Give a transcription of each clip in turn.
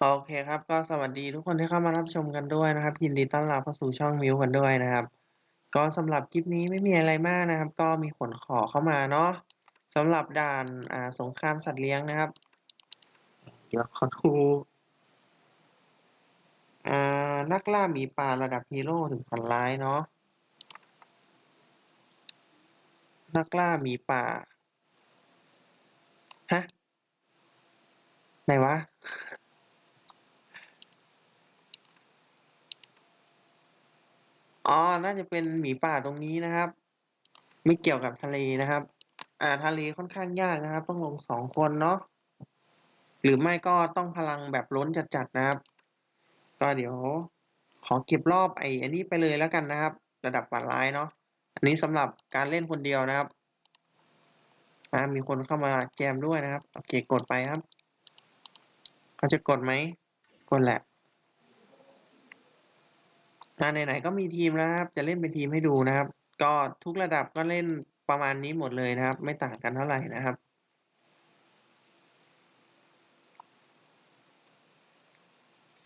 โอเคครับ ก็สวัสดีทุกคนที่เข้ามารับชมกันด้วยนะครับยินดีต้อนรับเข้าสู่ช่องมิวกันด้วยนะครับ ก็สำหรับคลิปนี้ไม่มีอะไรมากนะครับ ก็มีคนขอเข้ามาเนาะสำหรับด่านอ่าสงครามสัตว์เลี้ยงนะครับ เดี๋ยวขอดูอ่านักล่าหมีป่าระดับฮีโร่ถึงพันร้ายเนาะนักล่าหมีป่าฮะไหนวะ อ๋อ น่าจะเป็นหมีป่าตรงนี้นะครับ ไม่เกี่ยวกับทะเลนะครับ อ่าทะเลค่อนข้างยากนะครับ ต้องลงสองคนเนาะหรือไม่ก็ต้องพลังแบบล้นจัดๆนะครับ ก็เดี๋ยวขอเก็บรอบไอ้อันนี้ไปเลยแล้วกันนะครับ ระดับฝันร้ายเนาะอันนี้สำหรับการเล่นคนเดียวนะครับอ่ามีคนเข้ามาแจมด้วยนะครับโอเคกดไปครับเขาจะกดไหมกดแหละ อ่าไหนๆก็มีทีมแล้วครับ จะเล่นเป็นทีมให้ดูนะครับ ก็ทุกระดับก็เล่นประมาณนี้หมดเลยนะครับ ไม่ต่างกันเท่าไหร่นะครับ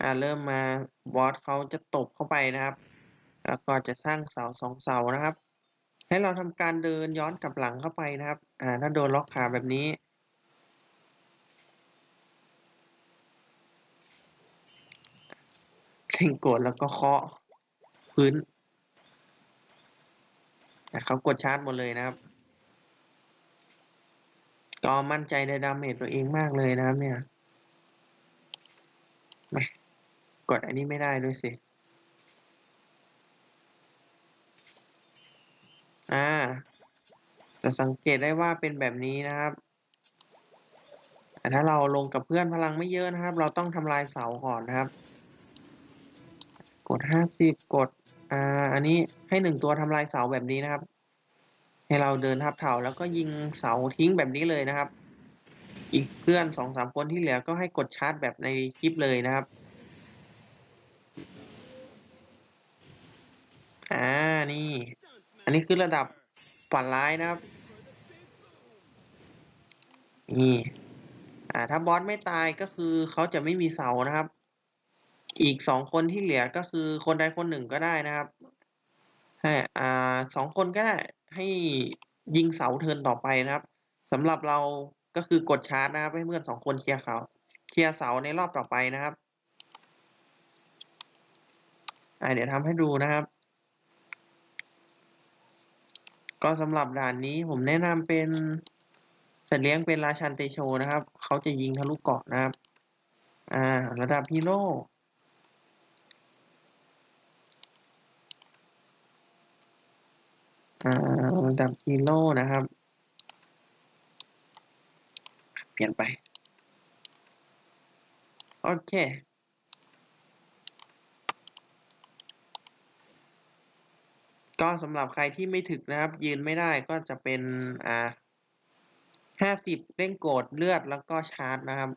อ่าเริ่มมาบอสเขาจะตบเข้าไปนะครับ แล้วก็จะสร้างเสาสองเสานะครับ ให้เราทำการเดินย้อนกลับหลังเข้าไปนะครับอ่าถ้าโดนล็อกขาแบบนี้เข่งกดแล้วก็เคาะ พื้นเขากดชาร์จหมดเลยนะครับ ก็มั่นใจในดาเมจตัวเองมากเลยนะครับเนี่ยมากดอันนี้ไม่ได้ด้วยสิ อ่าจะสังเกตได้ว่าเป็นแบบนี้นะครับ ถ้าเราลงกับเพื่อนพลังไม่เยอะนะครับ เราต้องทำลายเสาก่อนนะครับ กดห้าสิบกดอ่าอันนี้ให้หนึ่งตัวทำลายเสาแบบนี้นะครับ ให้เราเดินทับเถาแล้วก็ยิงเสาทิ้งแบบนี้เลยนะครับ อีกเพื่อนสองสามคนที่เหลือก็ให้กดชาร์จแบบในคลิปเลยนะครับอ่านี่ อันนี้คือระดับฝันร้ายนะครับ นี่ อ่า ถ้าบอสไม่ตายก็คือเขาจะไม่มีเสานะครับ อีกสองคนที่เหลือก็คือคนใดคนหนึ่งก็ได้นะครับให้อ่าสองคนก็ได้ให้ยิงเสาเทินต่อไปนะครับสำหรับเราก็คือกดชาร์จนะครับ ให้เพื่อนสองคนเคลียร์เขาเคลียร์เสาในรอบต่อไปนะครับอ่าเดี๋ยวทำให้ดูนะครับ ก็สำหรับด่านนี้ผมแนะนำเป็นสัตว์เลี้ยงเป็นราชันเตโชนะครับ เขาจะยิงทะลุเกาะนะครับ อ่า ระดับฮีโร่ อ่า ระดับฮีโร่นะครับ เปลี่ยนไป โอเคก็สำหรับใครที่ไม่ถึกนะครับ ยืนไม่ได้ก็จะเป็น อ่าห้าสิบเร่งโกรธเลือดแล้วก็ชาร์จนะครับ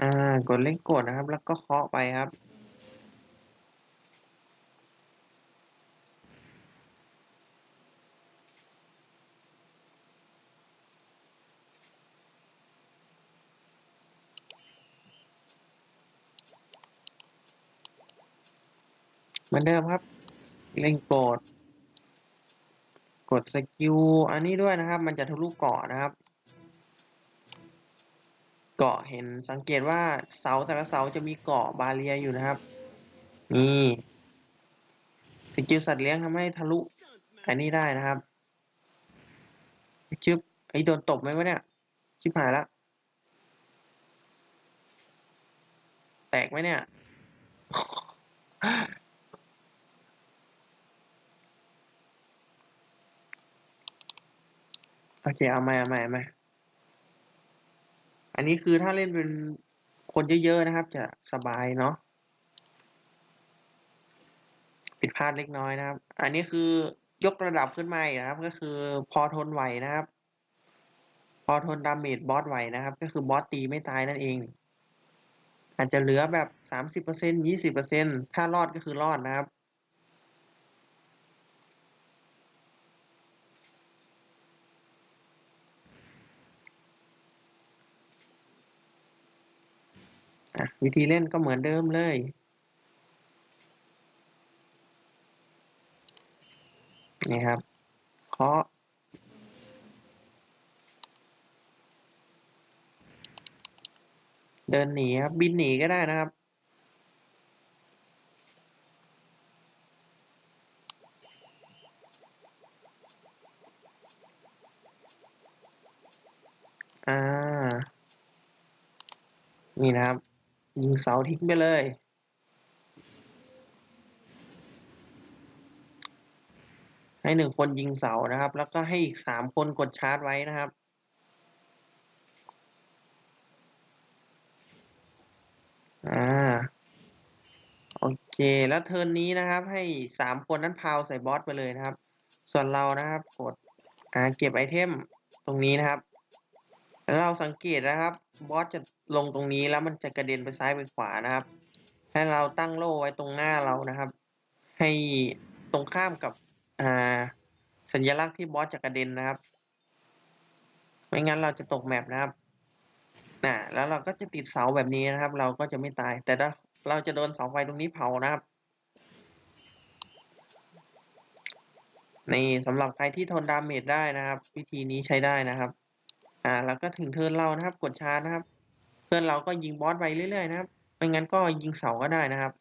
อ่ากดเร่งกรธนะครับ แล้วก็เคาะไปครับ เหมือนเดิมครับเร่งกรธกดสกิลอันนี้ด้วยนะครับ มันจะทะลุเกาะนะครับ เกาะเห็นสังเกตว่าเสาแต่ละเสาจะมีเกาะบาเรียอยู่นะครับ นี่สกิลสัตว์เลี้ยงทำให้ทะลุอันนี้ได้นะครับชึบไอ้โดนตบไหมวะเนี่ยชิบหายละแตกไหมเนี่ยโอเคเอาใหม่เอาใหม่เอาใหม่ อันนี้คือถ้าเล่นเป็นคนเยอะๆนะครับ จะสบายเนาะผิดพลาดเล็กน้อยนะครับ อันนี้คือยกระดับขึ้นมาอีกนะครับ ก็คือพอทนไหวนะครับ พอทนดาเมจบอสไหวนะครับ ก็คือบอสตีไม่ตายนั่นเอง อาจจะเหลือแบบสามสิบเปอร์เซ็นยี่สิบเปอร์เซ็นถ้ารอดก็คือรอดนะครับ วิธีเล่นก็เหมือนเดิมเลย นี่ครับ เคาะ เดินหนีครับ บินหนีก็ได้นะครับอ่านี่นะครับ ยิงเสาทิ้งไปเลย ให้หนึ่งคนยิงเสานะครับ แล้วก็ให้อีกสามคนกดชาร์จไว้นะครับอ่าโอเค แล้วเทิร์นนี้นะครับ ให้สามคนนั้นพาวใส่บอสไปเลยนะครับ ส่วนเรานะครับ กดอ่าเก็บไอเทมตรงนี้นะครับ แล้วเราสังเกตนะครับ บอสจะลงตรงนี้แล้วมันจะกระเด็นไปซ้ายไปขวานะครับ ให้เราตั้งโล่ไว้ตรงหน้าเรานะครับ ให้ตรงข้ามกับอ่าสัญลักษณ์ที่บอสจะกระเด็นนะครับ ไม่งั้นเราจะตกแมปนะครับน่ะแล้วเราก็จะติดเสาแบบนี้นะครับ เราก็จะไม่ตาย แต่ถ้าเราจะโดนเสาไฟตรงนี้เผานะครับนี่สำหรับใครที่ทนดาเมจได้นะครับ วิธีนี้ใช้ได้นะครับ อ่าแล้วก็ถึงเทิร์นเรานะครับ กดชาร์จนะครับ เพื่อนเราก็ยิงบอสไปเรื่อยๆนะครับ ไม่งั้นก็ยิงเสาก็ได้นะครับ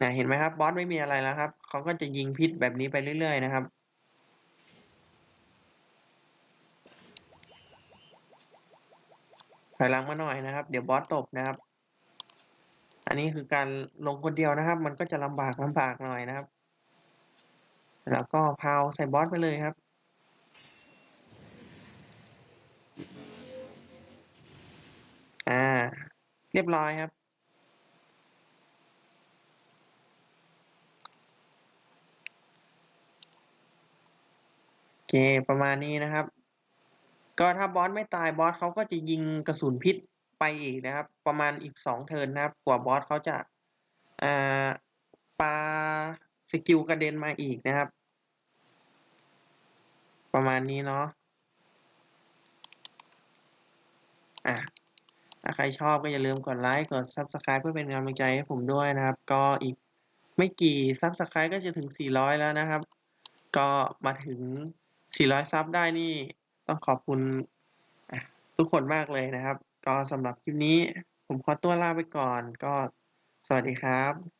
นะเห็นไหมครับบอสไม่มีอะไรแล้วครับเขาก็จะยิงพิษแบบนี้ไปเรื่อย ๆ นะครับถอยหลังมาหน่อยนะครับ เดี๋ยวบอสตบนะครับ อันนี้คือการลงคนเดียวนะครับ มันก็จะลำบากลำบากหน่อยนะครับ แล้วก็พาวใส่บอสไปเลยครับ อ่า เรียบร้อยครับ โอเค ประมาณนี้นะครับ ก็ถ้าบอสไม่ตายบอสเขาก็จะยิงกระสุนพิษไปอีกนะครับ ประมาณอีกสองเทิร์นนะครับ กว่าบอสเขาจะอ่าปาสกิลกระเด็นมาอีกนะครับ ประมาณนี้เนาะอะาใครชอบก็อย่าลืมกดไลค์ กด Subscribe เพื่อเป็นกำลังใจให้ผมด้วยนะครับ ก็อีกไม่กี่ Subscribe ก็จะถึง 400 แล้วนะครับ ก็มาถึง 400 ซับได้นี่ต้องขอบคุณทุกคนมากเลยนะครับ ก็สำหรับคลิปนี้ผมขอตัวลาไปก่อน ก็สวัสดีครับ